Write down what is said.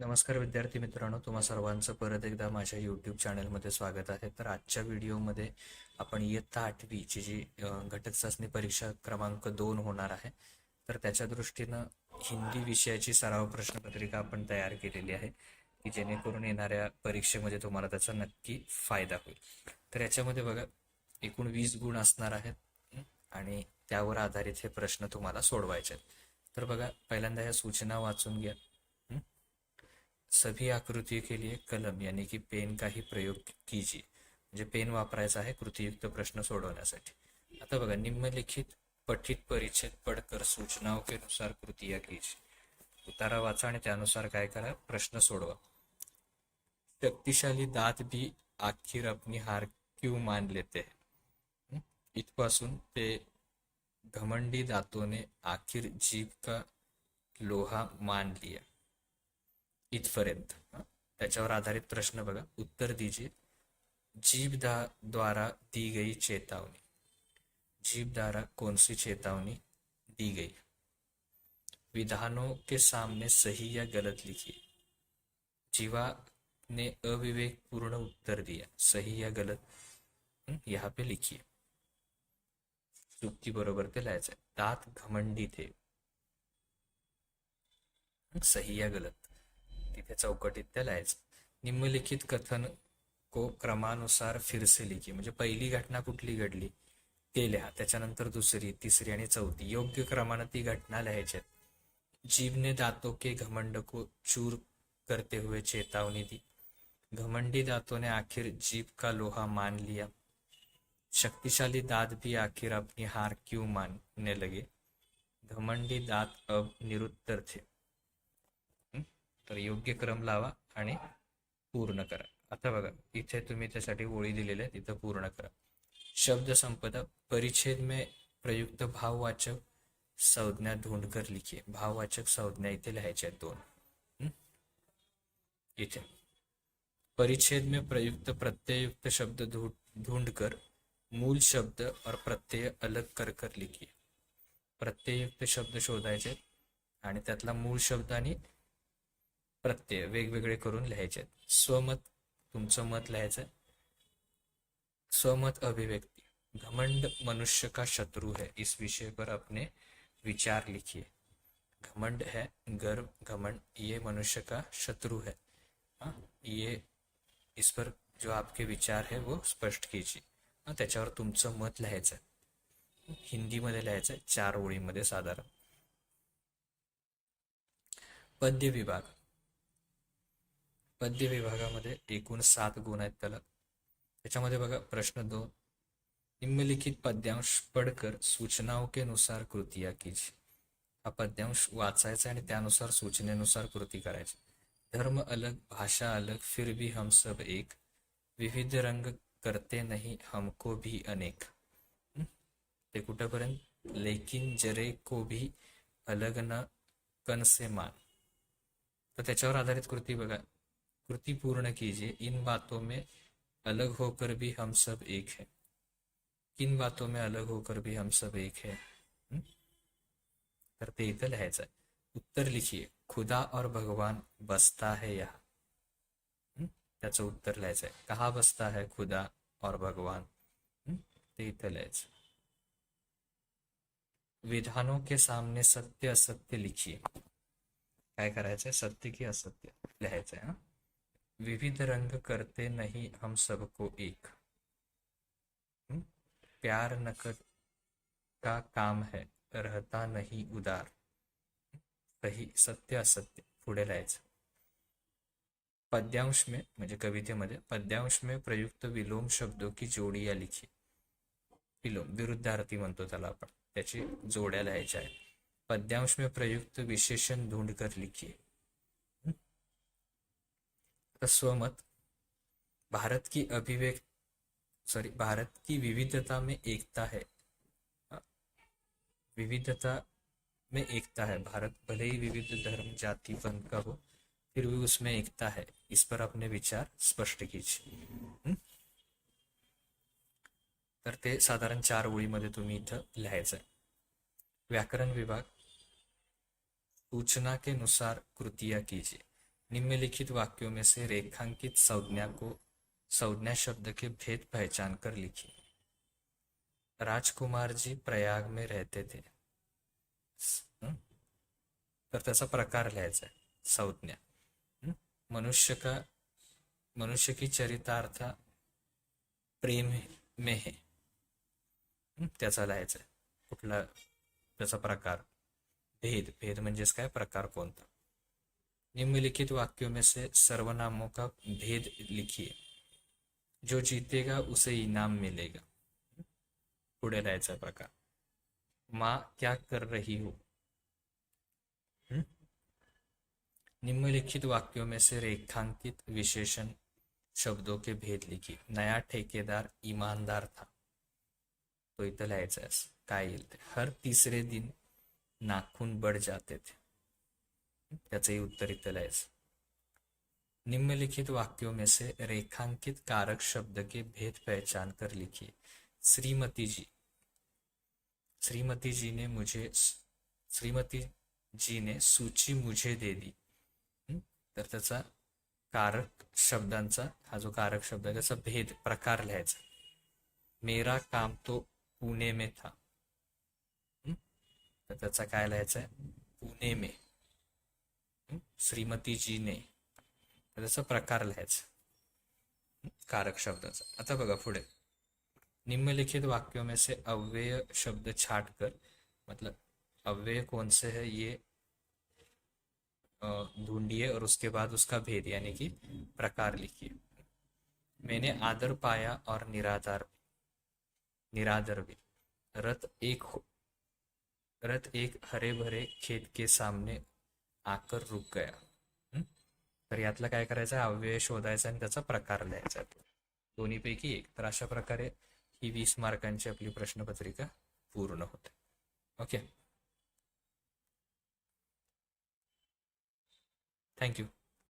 नमस्कार विद्यार्थी मित्रांनो तुम्हा सर्वांचं परत एकदा माझ्या यूट्यूब चॅनलमध्ये स्वागत आहे. तर आजच्या व्हिडिओमध्ये आपण इयत्ता आठवीची जी घटक चाचणी परीक्षा क्रमांक दोन होणार आहे तर त्याच्या दृष्टीनं हिंदी विषयाची सराव प्रश्नपत्रिका आपण तयार केलेली आहे की जेणेकरून येणाऱ्या परीक्षेमध्ये तुम्हाला त्याचा नक्की फायदा होईल. तर याच्यामध्ये बघा एकूण वीस गुण असणार आहेत आणि त्यावर आधारित हे प्रश्न तुम्हाला सोडवायचे आहेत. तर बघा पहिल्यांदा ह्या सूचना वाचून घ्या. सभी आकृतियों के लिए कलम यानी कि पेन का ही प्रयोग कीजिए। म्हणजे पेन वापरायचा आहे कृतीयुक्त प्रश्न सोडवण्यासाठी. आता बघा निम्नलिखित पठित परिच्छेद पडकर सूचनाओं के अनुसार कृतिया कीजिए. उतारा वाचा आणि त्यानुसार काय करा प्रश्न सोडवा. शक्तिशाली दात भी आखिर अपनी हार क्यों मान लेते हैं? इथपासून ते घमंडी दांतों ने आखिर जीव का लोहा मान लिया. इथपर्यंत. त्याच्यावर आधारित प्रश्न बघा. उत्तर दीजिए. जीव दा द्वारा दी गई चेतावनी जीभ द्वारा कौन सी चेतावनी दी गई. विधानों के सामने सही या गलत लिखिए. जीवा ने अविवेकपूर्ण उत्तर दिया. सही या गलत? यहाँ पे लिखिए. चुकी बरोबर ते लिहायचं दात घमंडी थे. सही या गलत? तिथे चौकटीत त्याला निम्नलिखित कथन को क्रमानुसार फिर से लिखी म्हणजे पहिली घटना कुठली घडली? ते लिहा त्याच्यानंतर दुसरी तिसरी आणि चौथी. योग्य क्रमानं ती घटना लिहायच्यात. जीवने दातो के घमंड को चूर करते हुए चेतावनी दी. घमंडी दांतों ने आखिर जीव का लोहा मान लिया. शक्तिशाली दांत भी आखिर अपनी हार क्यों मानने लगे? घमंडी दांत अब निरुत्तर थे। तर योग्य क्रम लावा आणि पूर्ण करा. आता बघा इथे तुम्ही त्यासाठी ओळी दिलेल्या आहेत तिथं पूर्ण करा. शब्द संपदा परिच्छेद में प्रयुक्त भाववाचक संज्ञा धोंडकर लिखिए. भाववाचक संज्ञा इथे लिहायच्या आहेत दोन. इथे. परिच्छेद में प्रयुक्त प्रत्ययुक्त शब्द ढूंढ ढूंढकर मूल शब्द और प्रत्यय अलग कर कर लिखिए. प्रत्ययुक्त शब्द शोधायचे आणि त्यातला मूळ शब्द आणि प्रत्यय वेगवेगळे करून लिहायचे. स्वमत तुमचं मत लिहायचं. स्वमत अभिव्यक्ति. घमंड मनुष्य का शत्रु है? इस विषय पर अपने विचार लिखिए. घमंड है गर्व घमंड ये मनुष्य का शत्रु है। हाँ ये इस पर जो आपके विचार है वो स्पष्ट कीजिए। हाँ त्याच्यावर तुमचं मत लिहायचं. हिंदीमध्ये लिहायचं चार ओळीमध्ये साधारण. पद्य विभाग. पद्य विभागामध्ये एकूण सात गुण आहेत त्याला. त्याच्यामध्ये बघा प्रश्न दोन. निम्नलिखित पद्यांश पडकर सूचनावकेनुसार कृती या कृतिया हा पद्यांश वाचायचा आणि त्यानुसार सूचनेनुसार कृती करायची. धर्म अलग भाषा अलग फिर भी हम सब एक. विविध रंग करते नहीं हमको भी अनेक. ते कुठंपर्यंत? लेकिन जरे को भी अलग न कन से मान. तर त्याच्यावर आधारित कृती बघा. कृति पूर्ण कीजिए। इन बातों में अलग होकर भी हम सब एक है। किन बातों में अलग होकर भी हम सब एक है? हं? तर ते इथं उत्तर लिखिए। खुदा और भगवान बसता है यहाँ। हं? त्याचं उत्तर लिहायचं आहे कहा बसता है खुदा और भगवान? हं? ते लिहायचं विधानों के सामने सत्य असत्य लिखिए। काय करायचंय सत्य की असत्य। लिहायचंय हा? विविध रंग करते नहीं हम सबको एक. प्यार नकद का काम है? रहता नहीं उदार. सही सत्य असत्य. पुढे लिहायचं पद्यांश में म्हणजे कवितेमध्ये पद्यांश में प्रयुक्त विलोम शब्दों की जोडी या लिखी. विलोम विरुद्धार्थी म्हणतो त्याला आपण. त्याची जोड्या लिहायच्या आहे पद्यांश में प्रयुक्त विशेषण ढूंढ कर लिखिए स्वमत भारत की अभिव्यक्त सॉरी भारत की विविधता में एकता है। विविधता में एकता है। भारत भले ही विविध धर्म, जाति पंथ का हो, फिर भी उसमें एकता है। इस पर अपने विचार स्पष्ट कीजिए। हं? तर ते साधारण चार ओळीमध्ये तुम्ही इथं लिहायचं आहे व्याकरण विभाग सूचना के अनुसार कृतियाँ कीजिए. निम्नलिखित वाक्यों में से रेखांकित संज्ञा को संज्ञा शब्द के भेद पहचान कर लिखिए राजकुमार जी प्रयाग में रहते थे। तर त्याचा प्रकार लिहायचा आहे संज्ञा। मनुष्य का मनुष्य की चरितार्थ प्रेम में है। त्याचा लिहायचा आहे कुठला त्याचा प्रकार? भेद। भेद म्हणजेच काय? प्रकार कोणता? निम्नलिखित वाक्यों में से सर्वनामों का भेद लिखिए। जो जीतेगा, उसे इनाम मिलेगा। पुढे लिहायचा प्रकार। माँ, क्या कर रही हो? निम्नलिखित वाक्यों में से रेखांकित विशेषण शब्दों के भेद लिखिए। नया ठेकेदार ईमानदार था। तो इथं लिहायचं हर तीसरे दिन नाखून बढ़ जाते थे। त्याचंही उत्तर इथं लिहायचं निम्नलिखित वाक्यों में से रेखांकित कारक शब्द के भेद पहचान कर लिखिए श्रीमती जी श्रीमती जी ने मुझे श्रीमती जी ने सूची मुझे दे दी. तर त्याचा कारक शब्दांचा हा जो कारक शब्द आहे त्याचा भेद प्रकार लिहायचा. मेरा काम तो पुणे में था. तर त्याचा काय लिहायचा आहे? पुणे में. श्रीमती जी ने. त्याचा प्रकार लिहायचा. कारक शब्दाचा. आता बघा पुढे. निम्नलिखित वाक्यों में से अव्यय शब्द छाट कर. मतलब अव्यय कौन से है? ये ढूंढिए और उसके बाद उसका भेद, यानी कि प्रकार लिखिए. मैंने आदर पाया और निराधार निरादर भी. रथ एक रथ एक हरे भरे खेत के सामने आकर रुक गया. तर यातलं काय करायचं? आहे अव्यय शोधायचा आणि त्याचा प्रकार लिहायचा. दोन्हीपैकी एक तर अशा प्रकारे ही वीस मार्कांची आपली प्रश्नपत्रिका पूर्ण होते. ओके? थँक्यू